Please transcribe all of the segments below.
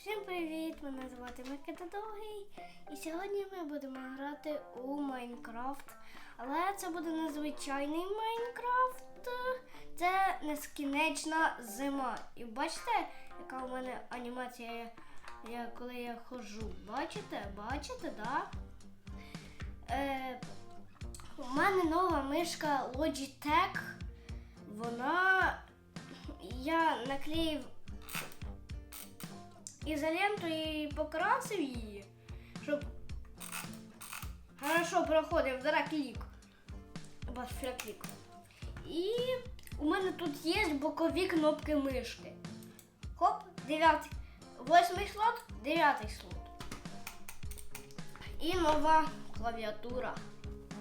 Всім привіт! Мене звати Микита Довгий. І сьогодні ми будемо грати у Майнкрафт. Але це буде незвичайний Майнкрафт. Це нескінчна зима. І бачите, яка у мене анімація, я, я- коли я ходжу. Бачите? Бачите, да? Е, у мене нова мишка Logitech. Вона. Я наклеїв ізоленту і покрасив її, щоб хорошо проходив драклік. Басфляклік. І у мене тут є бокові кнопки мишки. Хоп, дев'ятий. Восьмий слот, дев'ятий слот. І нова клавіатура.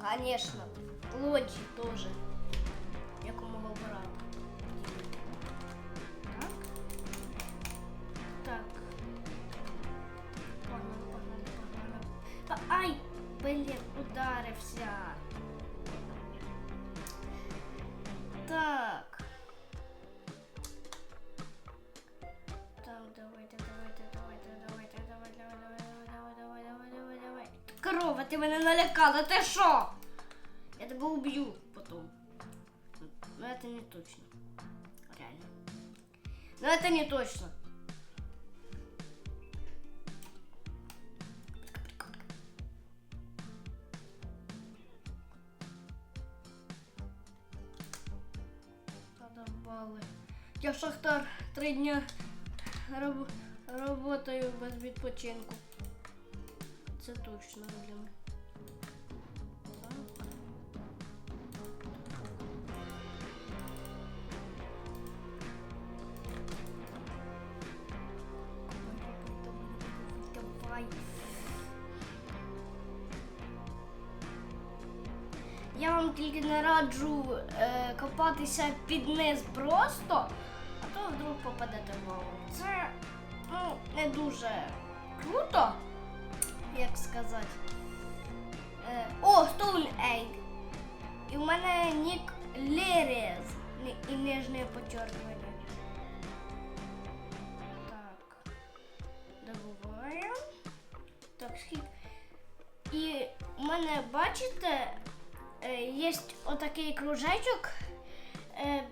Конечно. Лоджі теж. Блін, ударився. Так. Так, давайте, давайте, давайте, давайте, давай, давай, давай, давай, давай, давай, давай, давай. Корова, ти мене налякала, ти що? Я тебе убью потом. Но это не точно. Реально. Но это не точно. Шахтар три дня раб... работаю без відпочинку. Це точно, блін. Я вам тільки не раджу е, копатися під низ просто, вдруг попадете в голову. Це ну, не дуже круто, як сказати. Е, о, Stone Egg. І в мене нік Лерез і нижнє почерпування. Так. Добуваємо. Так, скільки. І у мене, бачите, е, є отакий кружечок е,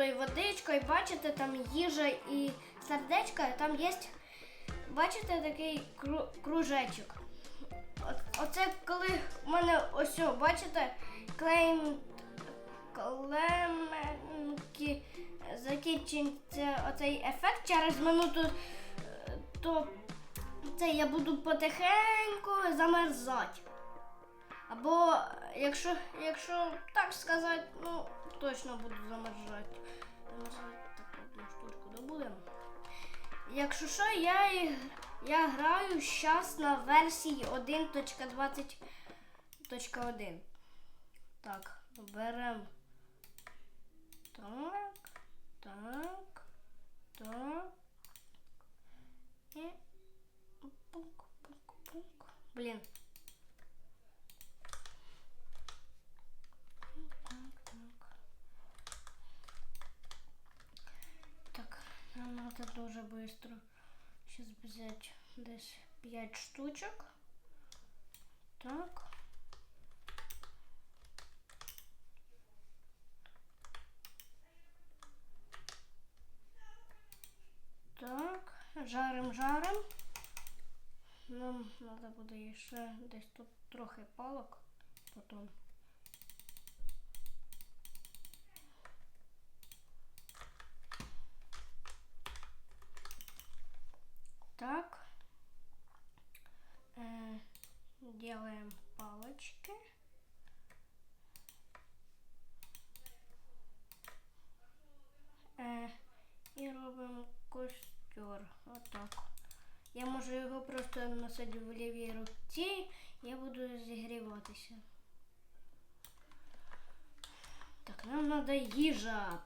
тою водичкою, бачите, там їжа і сердечко, і там є, бачите, такий кружечок. Оце коли в мене ось, бачите, клейм клеменки закінчиться оцей ефект через минуту, е, то це я буду потихеньку замерзати. Або якщо, якщо так сказати, ну точно буду замерзати. Замерзати так одну штучку добудемо. Якщо що, я, я граю зараз на версії 1.20.1. Так, беремо. Так, так, так. І пунк, пунк, пунк. Блін. Так, так. Так, надо дуже быстро. Сейчас взять десь 5 штучок. Так. Так, жарим, жарим. Нам треба буде ще десь тут трохи палок потім. Так. Э, делаем палочки. Е, і робимо Отак. Я можу його просто носити в лівій руці, я буду зігріватися. Так, нам треба їжа.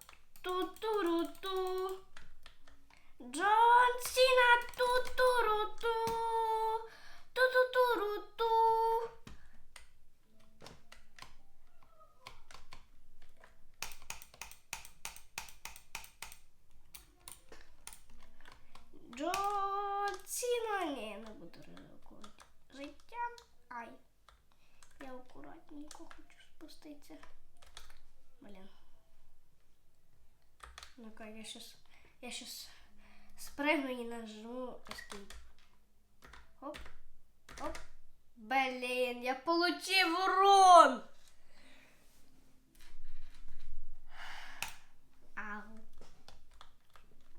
Ту-туру-ту. Джон Сіна ту-туру-ту. Ту-ту-туру-ту. Акуратненько хочу спуститися. Блін. Ну-ка, я щас, я щас спрыгну і нажму escape. Оп, оп. Блін, я получив урон! Ау.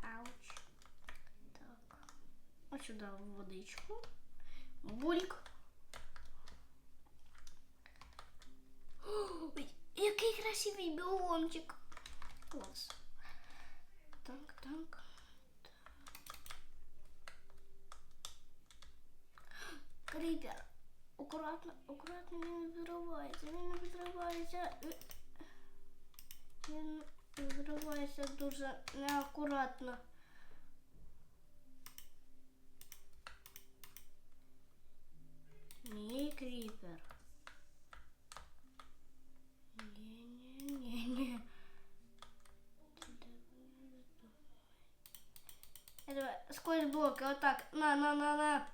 Ауч. Так. Ось сюди в водичку. Бульк. який красивий біомчик. Клас. Так, так. Кріпер. Акуратно, акуратно він не відривається. Він не відривається. Він відривається дуже неакуратно. Ні, кріпер. Блоки, отак. На, на, на, на.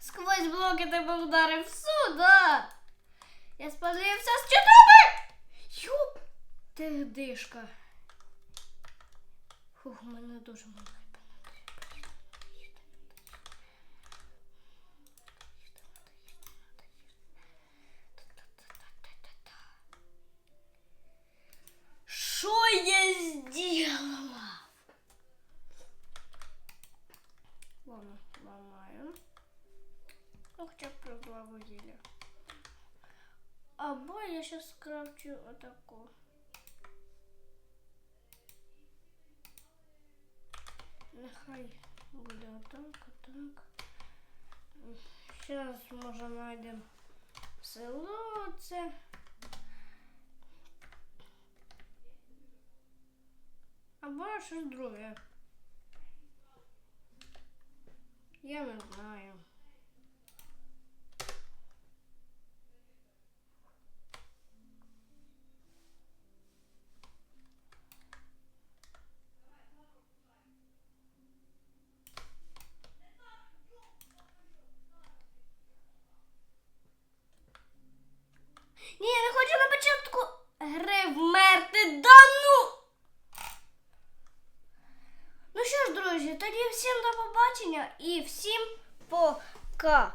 Сквозь блоки тебе ударив сюда. Я спалився з чотири. Юп! Ти дишка. Фух, у мене дуже мало. Або я сейчас скрафчу отаку. Нехай буде отак, отак. Зараз може знайдемо село це. Або щось друге. Я не знаю. Тоді всім до побачення і всім пока.